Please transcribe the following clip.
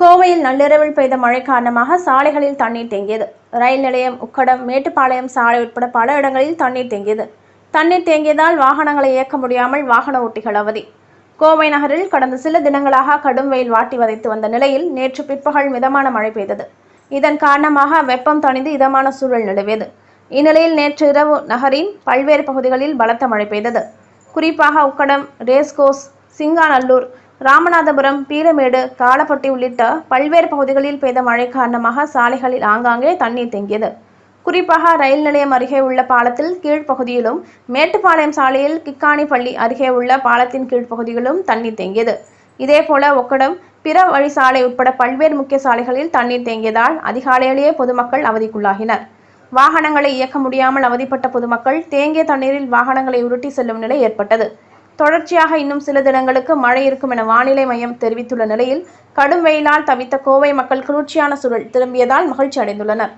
கோவையில் நள்ளிரவில் பெய்த மழை காரணமாக சாலைகளில் தண்ணீர் தேங்கியது. ரயில் நிலையம் உக்கடம் மேட்டுப்பாளையம் சாலை உட்பட பல இடங்களில் தண்ணீர் தேங்கியது. தண்ணீர் தேங்கியதால் வாகனங்களை இயக்க முடியாமல் வாகன ஓட்டிகள் அவதி. கோவை நகரில் கடந்த சில தினங்களாக கடும் வெயில் வாட்டி வதைத்து வந்த நிலையில் நேற்று பிற்பகல் மிதமான மழை பெய்தது. இதன் காரணமாக வெப்பம் தணிந்து இதமான சூழல் நிலவியது. இந்நிலையில் நேற்று இரவு நகரின் பல்வேறு பகுதிகளில் பலத்த மழை பெய்தது. குறிப்பாக உக்கடம் ரேஸ்கோஸ் சிங்காநல்லூர் ராமநாதபுரம் பீரமேடு காலப்பட்டி உள்ளிட்ட பல்வேறு பகுதிகளில் பெய்த மழை காரணமாக சாலைகளில் ஆங்காங்கே தண்ணீர் தேங்கியது. குறிப்பாக ரயில் நிலையம் அருகே உள்ள பாலத்தில் கீழ்ப்பகுதியிலும் மேட்டுப்பாளையம் சாலையில் கிக்கானி பள்ளி அருகே உள்ள பாலத்தின் கீழ்ப்பகுதியிலும் தண்ணீர் தேங்கியது. இதேபோல ஒக்கடம் பிற வழி சாலை உட்பட பல்வேறு முக்கிய சாலைகளில் தண்ணீர் தேங்கியதால் அதிகாலையிலேயே பொதுமக்கள் அவதிக்குள்ளாகினர். வாகனங்களை இயக்க முடியாமல் அவதிப்பட்ட பொதுமக்கள் தேங்கிய தண்ணீரில் வாகனங்களை உருட்டி செல்லும் நிலை ஏற்பட்டது. தொடர்ச்சியாக இன்னும் சில தினங்களுக்கு மழை இருக்கும் என வானிலை மையம் தெரிவித்துள்ள நிலையில் கடும் வெயிலால் தவித்த கோவை மக்கள் குளிர்ச்சியான சூழல் திரும்பியதால் மகிழ்ச்சி அடைந்துள்ளனர்.